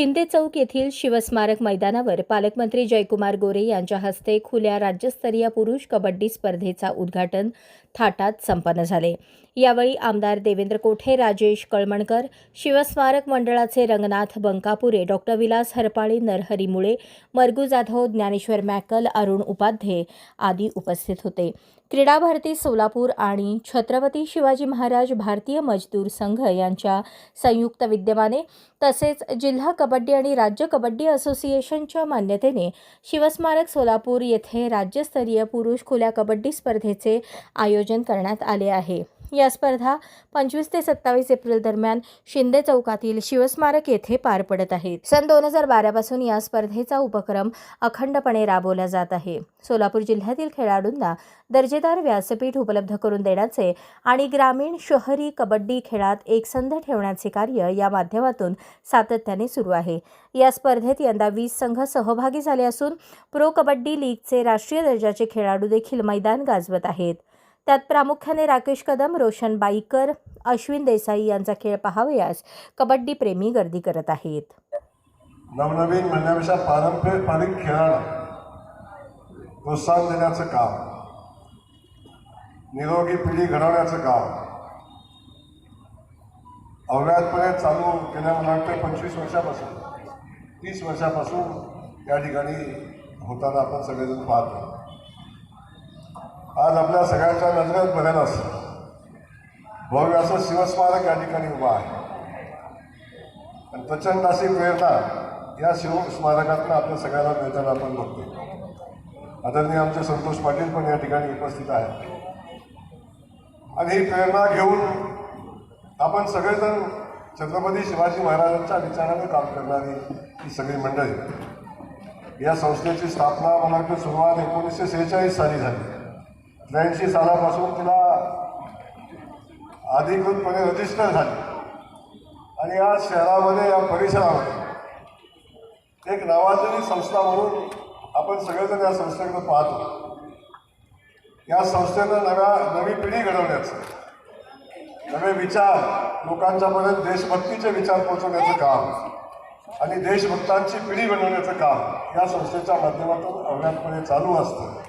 शिंदे चौक येथील शिवस्मारक मैदानावर पालकमंत्री जयकुमार गोरे यांच्या हस्ते खुल्या राज्यस्तरीय पुरुष कबड्डी स्पर्धेचा उद्घाटन थाटात संपन्न झाले. यावेळी आमदार देवेंद्र कोठे राजेश कळमणकर शिवस्मारक मंडळाचे रंगनाथ बंकापुरे डॉक्टर विलास हरपाळी नरहरी मुळे मरगू जाधव ज्ञानेश्वर मॅकल अरुण उपाध्ये आदी उपस्थित होते. क्रीडा भारती सोलापूर आणि छत्रपती शिवाजी महाराज भारतीय मजदूर संघ यांच्या संयुक्त विद्यमाने तसेच जिल्हा कबड्डी आणि राज्य कबड्डी असोसिएशनच्या मान्यतेने शिवस्मारक सोलापूर येथे राज्यस्तरीय पुरुष खुल्या कबड्डी स्पर्धेचे आयोजन करण्यात आले आहे. या स्पर्धा पंचवीस ते सत्तावीस एप्रिल दरम्यान शिंदे चौकातील शिवस्मारक येथे पार पडत आहेत. सन दोन हजार बारापासून या स्पर्धेचा उपक्रम अखंडपणे राबवला जात आहे. सोलापूर जिल्ह्यातील खेळाडूंना दर्जेदार व्यासपीठ उपलब्ध करून देण्याचे आणि ग्रामीण शहरी कबड्डी खेळात एकसंध ठेवण्याचे कार्य या माध्यमातून सातत्याने सुरू आहे. या स्पर्धेत यंदा वीस संघ सहभागी झाले असून प्रो कबड्डी लीगचे राष्ट्रीय दर्जाचे खेळाडू देखील मैदान गाजवत आहेत. त्यात प्रामुख्याने राकेश कदम रोशन बाईकर अश्विन देसाई यांचा खेळ पाहावयास कबड्डी प्रेमी गर्दी करत आहेत. नवनवीन म्हणण्यापेक्षा पारंपरिक खेळाला प्रोत्साहन देण्याचं काम निरोगी पिढी घडवण्याचं काम अव्याहतपणे चालू गेल्या मला वाटतं पंचवीस वर्षापासून तीस वर्षापासून या ठिकाणी होताना आपण सगळेजण पाहतो आज आपल्या सगळ्यांच्या नजरेत बघायलाच भव्य असं शिवस्मारक या ठिकाणी उभा आहे. आणि प्रचंड अशी प्रेरणा या शिवस्मारकातून आपल्या सगळ्यांना मिळताना आपण बघतो आदरणीय आमचे संतोष पाटील पण या ठिकाणी उपस्थित आहेत. आणि ही प्रेरणा घेऊन आपण सगळेजण छत्रपती शिवाजी महाराजांच्या विचाराने काम करणारी ही सगळी मंडळी. या संस्थेची स्थापना मला वाटतं सुरुवात एकोणीसशे सेहेचाळीस साली झाली. त्र्याऐंशी सालापासून तिला अधिकृतपणे रजिस्टर झाली. आणि या शहरामध्ये या परिसरामध्ये एक नावाजलेली संस्था म्हणून आपण सगळेजण या संस्थेकडे पाहतो. या संस्थेनं नव्या नवी पिढी घडवण्याचं नवे विचार लोकांच्यापर्यंत देशभक्तीचे विचार पोहोचवण्याचं काम आणि देशभक्तांची पिढी बनवण्याचं काम या संस्थेच्या माध्यमातून अव्याहतपणे चालू असतं.